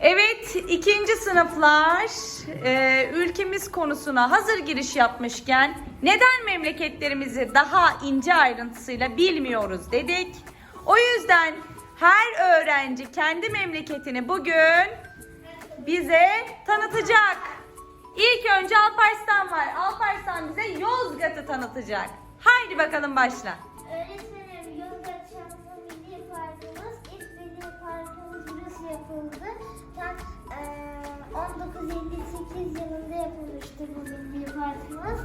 Evet, ikinci sınıflar e, ülkemiz konusuna hazır giriş yapmışken neden memleketlerimizi daha ince ayrıntısıyla bilmiyoruz dedik. O yüzden her öğrenci kendi memleketini bugün bize tanıtacak. İlk önce Alparslan var. Alparslan bize Yozgat'ı tanıtacak. Haydi bakalım başla. Öğretmenim Yozgat Şansı Milli Parkımız ilk milli parkımız burası yapıldı. Tam eee, 1958 yılında yapılmıştı bu milli parkımız.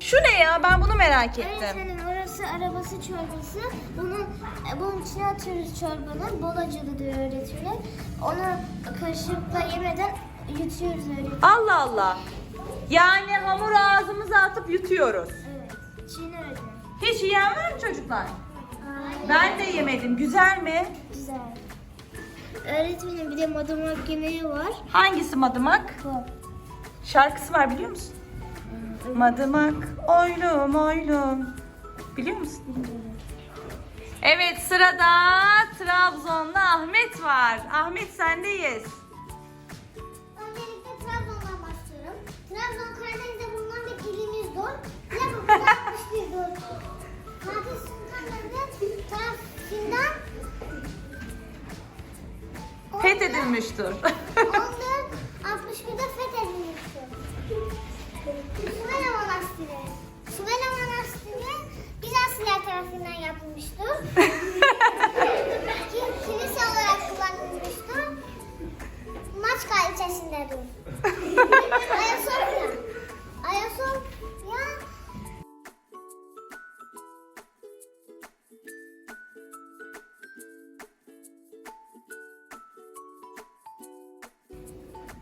Şu ne ya? Ben bunu merak ettim. Öğretmenim orası arabası çorbası. Bunun e, bunun içine atıyoruz çorbanın. Bol acılı diyor öğretmenim. Onu kaşıkla yemeden yutuyoruz öğretmenim. Allah Allah. Yani hamur ağzımıza atıp yutuyoruz. Evet. Çiğne öğretmenim. Hiç yiyen var mı çocuklar? Aynen. Ben de yemedim. Güzel mi? Güzel. Öğretmenim bir de madımak yemeği var. Hangisi madımak? Bu. Şarkısı var biliyor musun? Madımak oylum oylum. Biliyor musun? Evet sırada Trabzonlu Ahmet var. Ahmet sendeyiz. Trabzon Karadeniz'de bulunan bir ilimizdir. Yapımı 61'dir. Fatih Sultan tarafından Fethedilmiştir.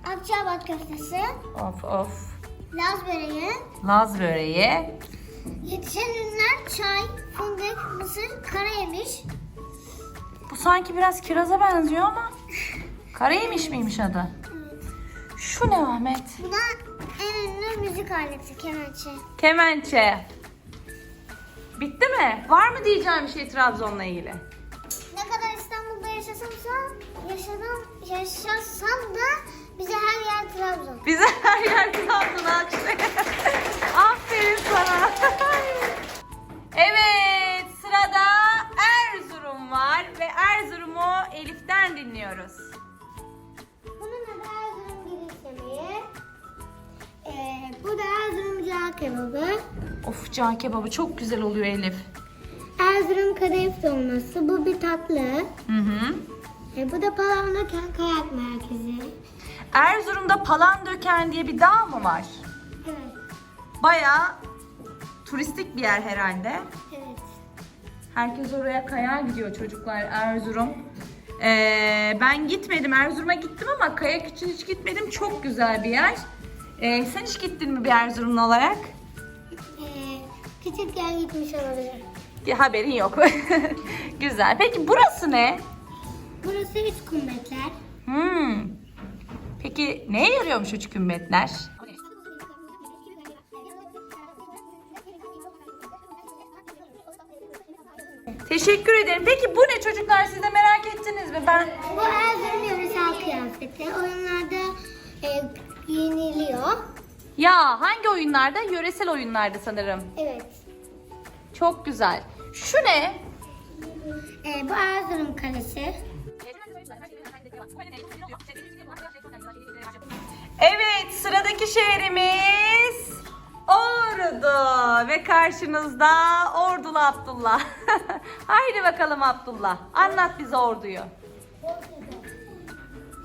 Akçabat köftesi, of of. Laz böreği, Laz böreği. yetişen ürünler çay, fındık, mısır, karayemiş, Bu sanki biraz kiraza benziyor ama. Karayemiş miymiş adı? Evet. Şu ne Ahmet? Bu da en ünlü müzik aleti kemençe. Kemençe. Bitti mi? Var mı diyeceğim bir şey Trabzon'la ilgili? Ne kadar İstanbul'da yaşasamsa, yaşadım, yaşasam da bize her yer Trabzon. Bize her yer Trabzon açtı. Aferin sana. evet sırada Erzurum var ve Erzurum'u Elif'ten dinliyoruz. Bunun adı Erzurum giriş yemeği. Ee, bu da Erzurum cağ kebabı. Of cağ kebabı çok güzel oluyor Elif. Erzurum kadayıf dolması. Bu bir tatlı. Hı hı. E, bu da Palavra Kayak Merkezi. Erzurum'da Palandöken diye bir dağ mı var? Evet. Bayağı turistik bir yer herhalde. Evet. Herkes oraya kaya gidiyor çocuklar Erzurum. Ee, ben gitmedim Erzurum'a gittim ama kayak için hiç gitmedim. Çok güzel bir yer. Ee, sen hiç gittin mi bir Erzurumlu olarak? Ee, küçükken gitmiş olabilir. Ya, haberin yok. güzel. Peki burası ne? Burası üç kumbetler. Hmm. Peki neye yarıyormuş üç kümbetler? Teşekkür ederim. Peki bu ne çocuklar siz de merak ettiniz mi? Ben Bu Erzurum yöresel kıyafeti. Oyunlarda e, giyiniliyor. ya hangi oyunlarda? Yöresel oyunlarda sanırım. Evet. Çok güzel. Şu ne? E, bu Erzurum Kalesi. Evet, sıradaki şehrimiz Ordu ve karşınızda Ordulu Abdullah. Haydi bakalım Abdullah, anlat bize Ordu'yu.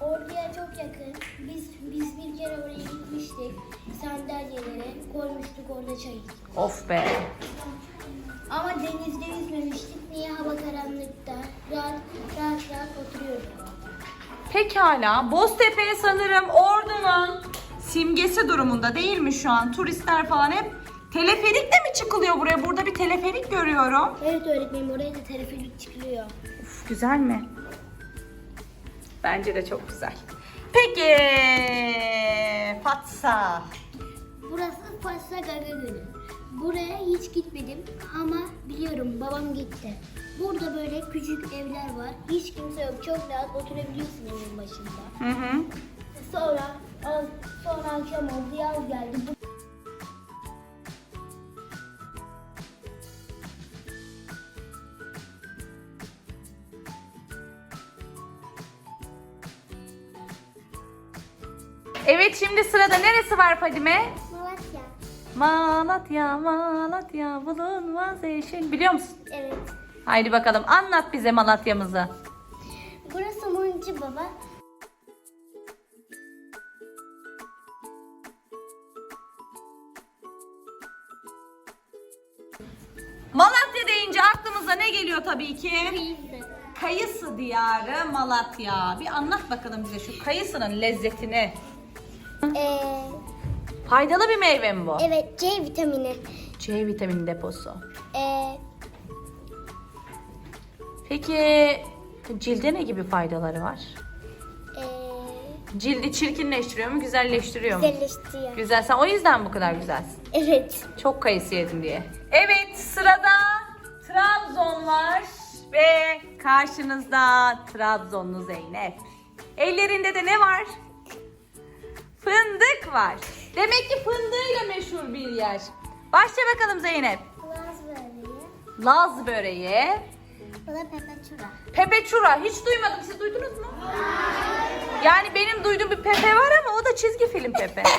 Orduya çok yakın. Biz biz bir kere oraya gitmiştik. Sandalyeleri koymuştuk orada çay içtik. Of be. Ama denizde yüzmemiştik. Niye hava karanlıkta? Rahat rahat rahat oturuyorduk. Pekala, Boztepe sanırım Ordu'nun simgesi durumunda değil mi şu an? Turistler falan hep teleferikle mi çıkılıyor buraya? Burada bir teleferik görüyorum. Evet öğretmenim oraya da teleferik çıkılıyor. Uf, güzel mi? Bence de çok güzel. Peki Fatsa. Burası Fasla Gaga Gölü. Buraya hiç gitmedim ama biliyorum babam gitti. Burada böyle küçük evler var. Hiç kimse yok. Çok rahat oturabiliyorsun evin başında. Hı hı. Sonra sonra akşam oldu yaz geldi. Evet şimdi sırada neresi var Fadime? Malatya. Malatya, Malatya bulunmaz eşin. Biliyor musun? Evet. Haydi bakalım anlat bize Malatya'mızı. Burası Mumcu Baba. Malatya deyince aklımıza ne geliyor tabii ki? Kayısı diyarı Malatya. Bir anlat bakalım bize şu kayısının lezzetini. Ee, Faydalı bir meyve mi bu? evet C vitamini. C vitamini deposu. Ee, Peki cilde ne gibi faydaları var? ee, Cildi çirkinleştiriyor mu, güzelleştiriyor mu? güzelleştiriyor. Güzel. Sen o yüzden bu kadar güzelsin. Evet. Çok kayısı yedim diye. Evet sırada Trabzon var ve karşınızda Trabzonlu Zeynep. Ellerinde de ne var? Fındık var. Demek ki fındığıyla meşhur bir yer. Başla bakalım Zeynep. Laz böreği. Laz böreği, Bu da pepeçura. pepe çura. Hiç duymadım. Siz duydunuz mu? Yani benim duyduğum bir pepe var ama o da çizgi film pepe.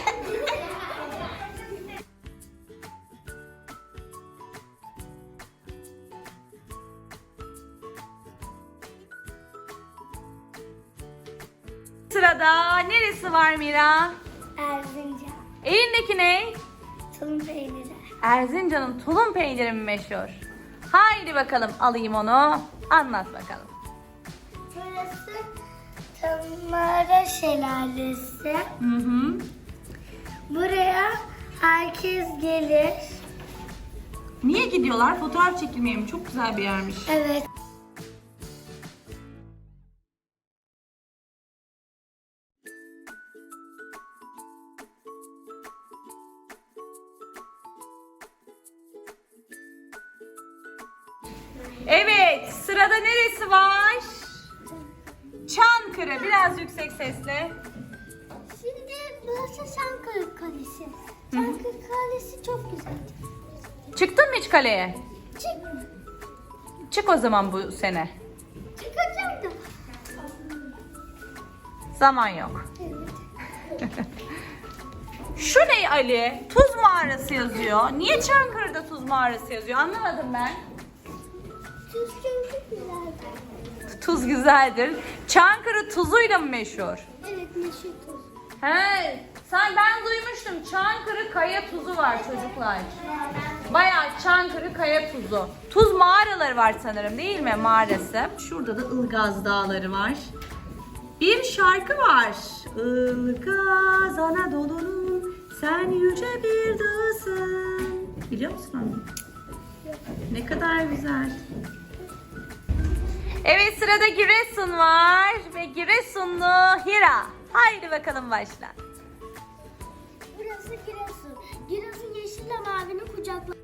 Sırada neresi var Mira? Erzincan. Elindeki ne? Tulum peyniri. Erzincan'ın tulum peyniri mi meşhur? Haydi bakalım alayım onu. Anlat bakalım. Burası Tamara Şelalesi. Hı hı. Buraya herkes gelir. Niye gidiyorlar? Fotoğraf çekilmeye mi? Çok güzel bir yermiş. Evet. Evet, neresi var? Çankırı. Biraz yüksek sesle. Şimdi burası Çankırı Kalesi. Çankırı Kalesi çok güzel. Çıktın mı hiç kaleye? Çık. Çık o zaman bu sene. Çıkacağım da. Zaman yok. Evet. Şu ne Ali? Tuz mağarası yazıyor. Niye Çankırı'da tuz mağarası yazıyor? Anlamadım ben. Tuz çünkü güzel. Tuz güzeldir. Çankırı tuzuyla mı meşhur? Evet meşhur tuz. He, sen ben duymuştum. Çankırı kaya tuzu var çocuklar. Bayağı Çankırı kaya tuzu. Tuz mağaraları var sanırım değil mi mağarası? Şurada da Ilgaz Dağları var. Bir şarkı var. Ilgaz Anadolu'nun sen yüce bir dağısın. Biliyor musun onu? Ne kadar güzel. Evet sırada Giresun var ve Giresunlu Hira. Haydi bakalım başla. Burası Giresun. Giresun yeşille mavinin kucakla.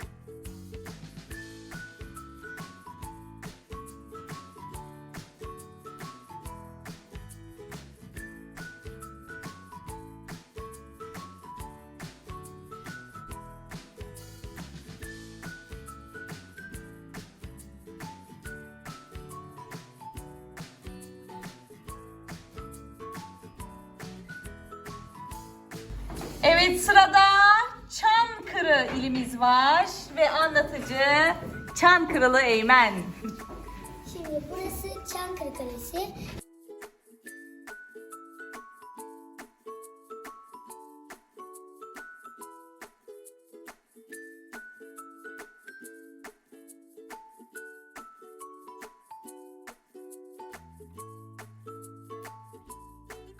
Evet sırada Çankırı ilimiz var ve anlatıcı Çankırılı Eymen. Şimdi burası Çankırı Kalesi.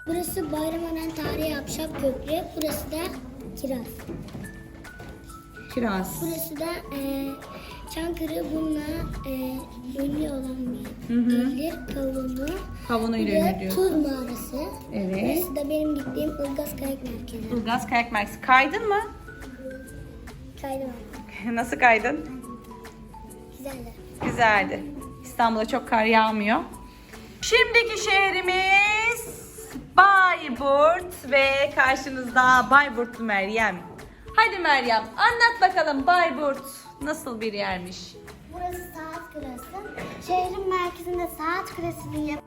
Burası Bayramören Tarihi Ahşap Köprü. Burası da Kiraz. Kiraz. Burası da e, Çankırı bununla e, ünlü olan bir Hı hı. yerdir. Kavunu. Kavunuyla Buraya ünlü diyor. Tuz Mağarası. Evet. Burası da benim gittiğim Ilgaz Kayak Merkezi. Ilgaz Kayak Merkezi. Kaydın mı? Kaydım. Nasıl kaydın? Güzeldi. Güzeldi. İstanbul'da çok kar yağmıyor. Şimdiki şehrimiz ve karşınızda Bayburtlu Meryem. Hadi Meryem anlat bakalım Bayburt nasıl bir yermiş? Burası saat kulesi. Şehrin merkezinde saat kulesinin yap-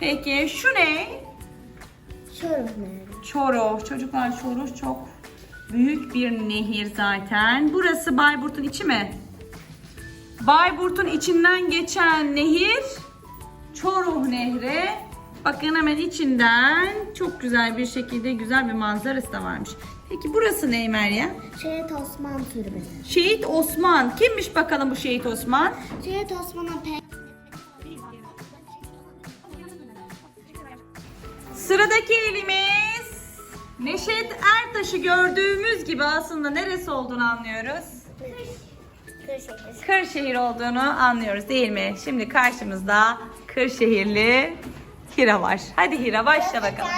Peki şu ne? Çorum nerede? Çoruh. Çocuklar Çoruh çok büyük bir nehir zaten. Burası Bayburt'un içi mi? Bayburt'un içinden geçen nehir Çoruh Nehri. Bakın hemen içinden çok güzel bir şekilde güzel bir manzarası da varmış. Peki burası ne Meryem? Şehit Osman Türbesi. Şehit Osman. Kimmiş bakalım bu Şehit Osman? Şehit Osman'ın pe Sıradaki elimiz Neşet Ertaş'ı gördüğümüz gibi aslında neresi olduğunu anlıyoruz. Kırşehir. Kırşehir olduğunu anlıyoruz değil mi? Şimdi karşımızda Kırşehirli Hira var. Hadi Hira başla bakalım.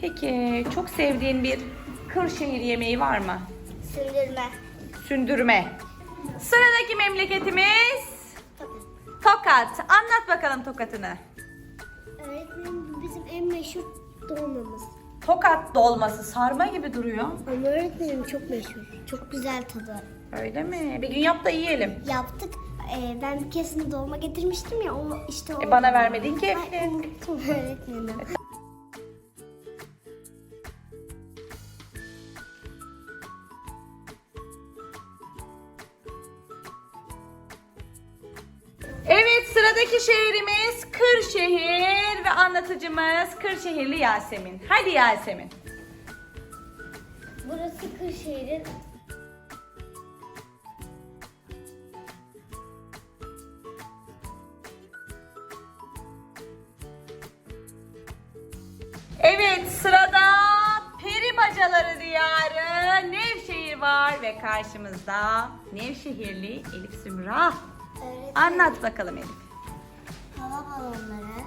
Peki çok sevdiğin bir Kırşehir yemeği var mı? Sündürme. Sündürme. Sıradaki memleketimiz Tokat. Anlat bakalım Tokat'ını. Öğretmenim bu bizim en meşhur dolmamız. Tokat dolması sarma gibi duruyor. Ama öğretmenim çok meşhur. Çok güzel tadı. Öyle mi? Bir gün yap da yiyelim. Yaptık. Ee, ben bir keresinde dolma getirmiştim ya o işte o. E, bana vermedin ki. Ay, unuttum öğretmenim. Sıradaki şehrimiz Kırşehir ve anlatıcımız Kırşehirli Yasemin. Hadi Yasemin. Burası Kırşehir'in Evet sırada peri bacaları diyarı Nevşehir var ve karşımızda Nevşehirli Elif Sümra. öğretmenim. Anlat bakalım Elif. Balonları.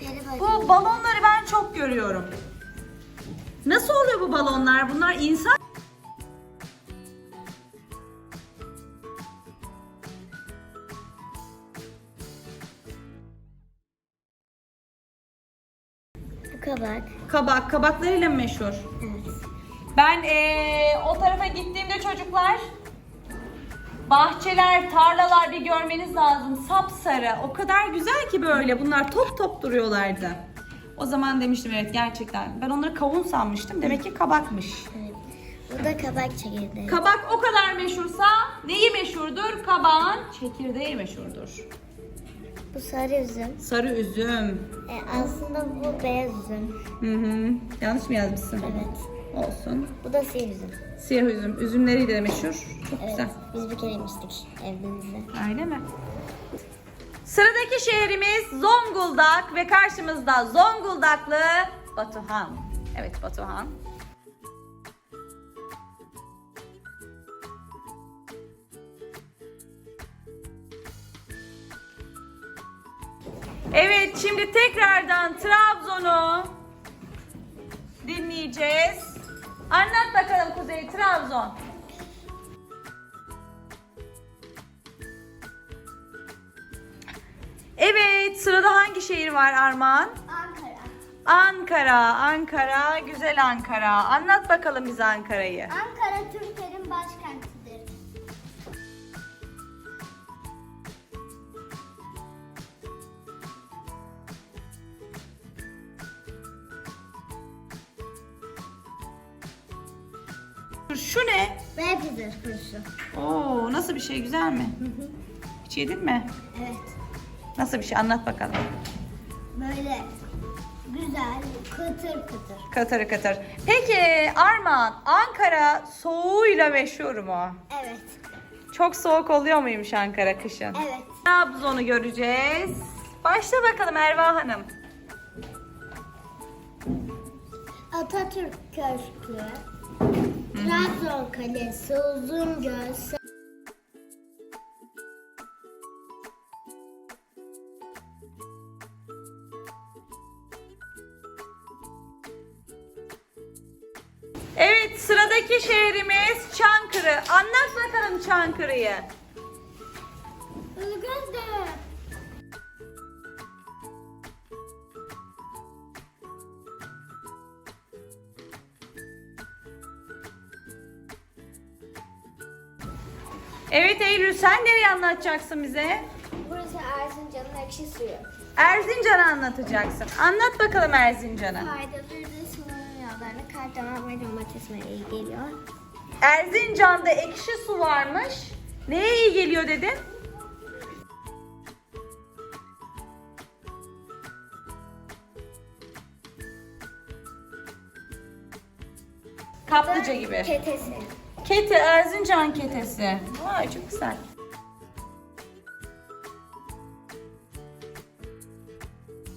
Peri. Bu balonları ben çok görüyorum. Nasıl oluyor bu balonlar? Bunlar insan kabak. kabak, kabaklarıyla mı meşhur? Evet. Ben eee, o tarafa gittiğimde çocuklar bahçeler, tarlalar bir görmeniz lazım. Sapsarı. O kadar güzel ki böyle. Bunlar top top duruyorlardı. O zaman demiştim evet gerçekten. Ben onları kavun sanmıştım. Demek ki kabakmış. evet. Bu da kabak çekirdeği. Kabak o kadar meşhursa neyi meşhurdur? Kabağın çekirdeği meşhurdur. Bu sarı üzüm. Sarı üzüm. E, aslında bu beyaz üzüm. Hı hı. Yanlış mı yazmışsın? Evet. Olsun. Bu da siyah üzüm. Siyah üzüm. Üzümleri de meşhur. Çok Evet. güzel. Biz bir kere yemiştik evimizde. Öyle mi? Sıradaki şehrimiz Zonguldak ve karşımızda Zonguldaklı Batuhan. Evet Batuhan. Evet şimdi tekrardan Trabzon'u dinleyeceğiz. Anlat bakalım Kuzey Trabzon. Evet, sırada hangi şehir var Armağan? Ankara. Ankara, Ankara, güzel Ankara. Anlat bakalım bize Ankara'yı. Ankara Türklerin Oo, nasıl bir şey, güzel mi? Hiç yedin mi? Evet. Nasıl bir şey, anlat bakalım. Böyle güzel, kıtır kıtır. Katır katır. Peki Armağan, Ankara soğuğuyla meşhur mu? Evet. Çok soğuk oluyor muymuş Ankara kışın? Evet. Trabzon'u göreceğiz. Başla bakalım Erva Hanım. Atatürk Köşkü, Trabzon Kalesi, Uzungöl, Evet sıradaki şehrimiz Çankırı. Anlat bakalım Çankırı'yı. Anlatacaksın bize? Burası Erzincan'ın ekşi suyu. Erzincan'ı anlatacaksın. Anlat bakalım Erzincan'ı. Faydaları da sunum yağlarına kardamom ve domatesine iyi geliyor. Erzincan'da ekşi su varmış. Neye iyi geliyor dedin? Kaplıca gibi. Ketesi. Kete, Erzincan ketesi. Vay çok güzel.